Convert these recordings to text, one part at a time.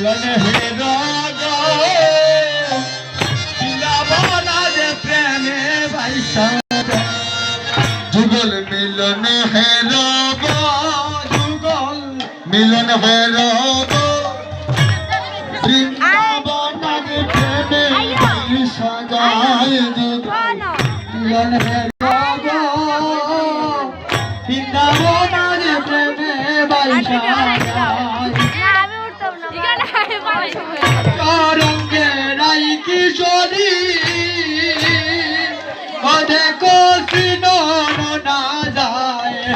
মিলন বৃন্দাবন যে প্রেমে ভাইসা যুগল মিলন হেরব যুগল মিলন হেরব বৃন্দাবন প্রেমে সাজায় যুগ মিলন হেরা কোসিন না যায়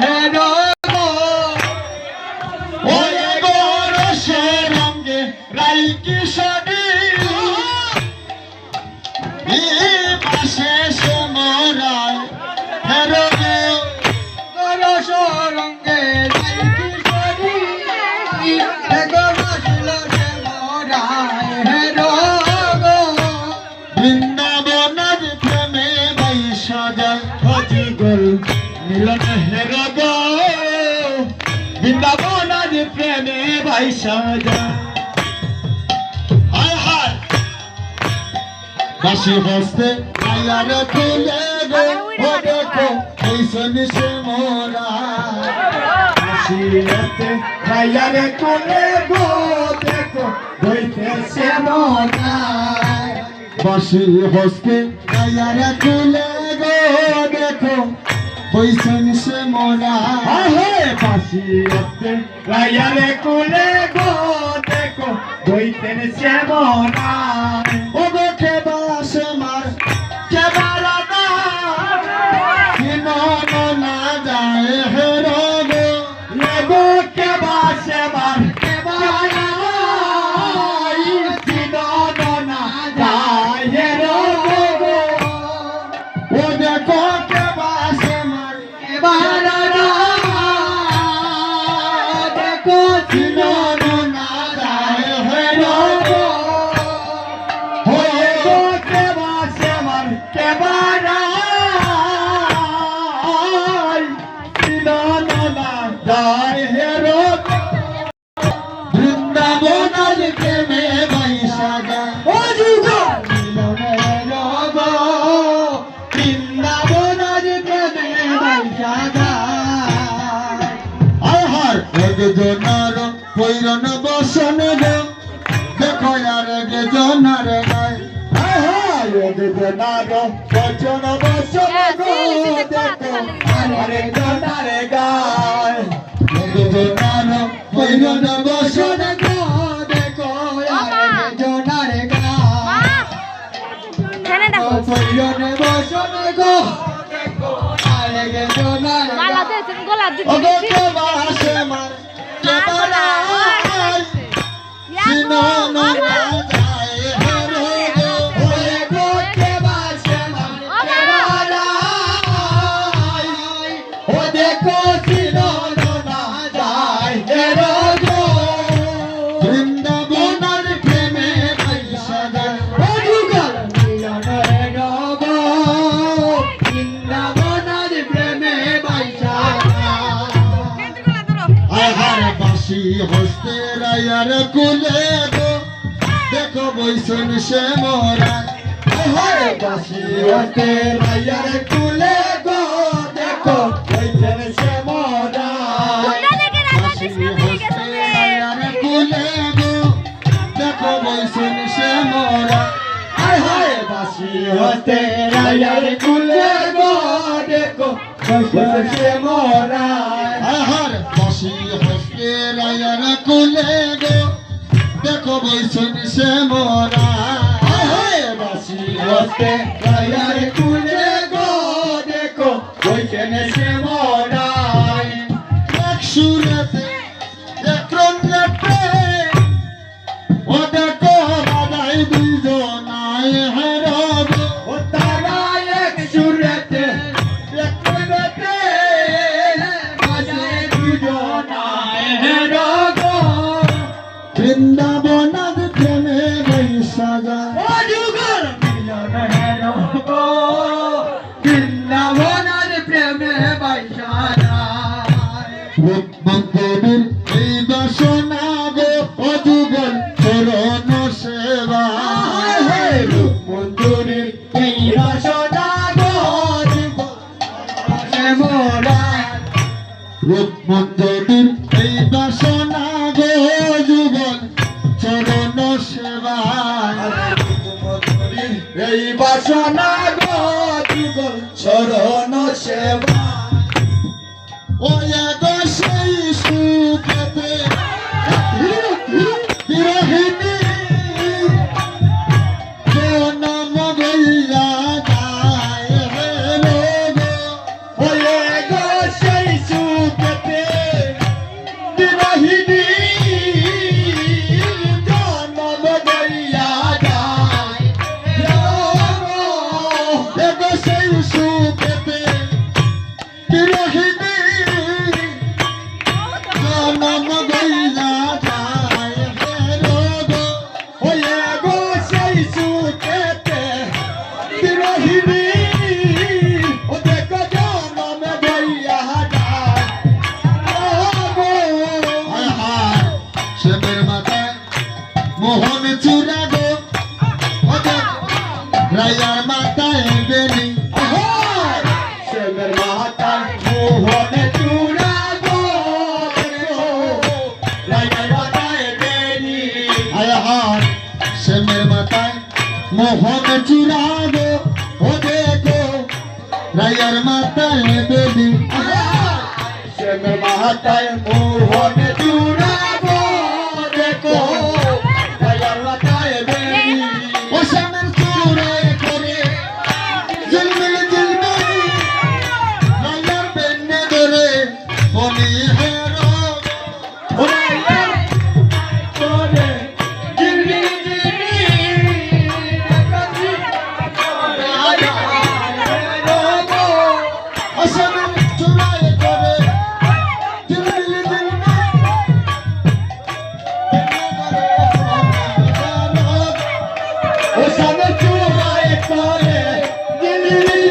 যায় হায় হায়। বাসি বসতে আয়ারে তুলে গো। ও দেখো এইসন সে মোরা। বাসি বসতে আয়ারে তুলে গো। দেখো বইতেছে মনায় বাসি বসতে আয়ারে তুলে গো। দেখো ওইসন সে মোরা। আহে বাসি রায়ালে কুলে গো দেখো বইতেছে সে ও একজনার পৈরন বসন গো দেখো আর বচন দেখো আমার জনারে গায়। একজনার পৈরন বসন দেখো আর জনারে গায়। পৈরনে বচন গো। দেখো আর জনারে গায়। মার não, não, não. বাসি হস্তে রায়ার কুলে গো। দেখো বৈশন সে মোরা। আহারে বাসি হতে রায়ার কুলে গো। দেখো কইতেন সে মোরা। বাসি হস্তে রায়ার কুলে গো। দেখো বৈশন সে মোরা। হায় বাসি হতে রায়ার কুলে গো। দেখো বসে মোরা। আহার বাসি হস্তে রায়ার কুলে গো। দেখো বৈশন সে মোরা। বাসি হতে রায়ার কুলে বৃন্দাবনাদ প্রেমে বৈশা যায় ও যুগল মিলন হে রগো বৃন্দাবনের প্রেমে অযুগল দর্শন মোহন চুরাগো রায়ার মাতা এমবেনি সেমের মাতা মোহন চুরাগো রায়ার মাতা এমবেনি আয় হায় সেমের মাতা মোহন চুরাগো ও দেখো রায়ার মাতা এমবেনি সেমের মাতা মোহন চুরাগো baby. Thank you.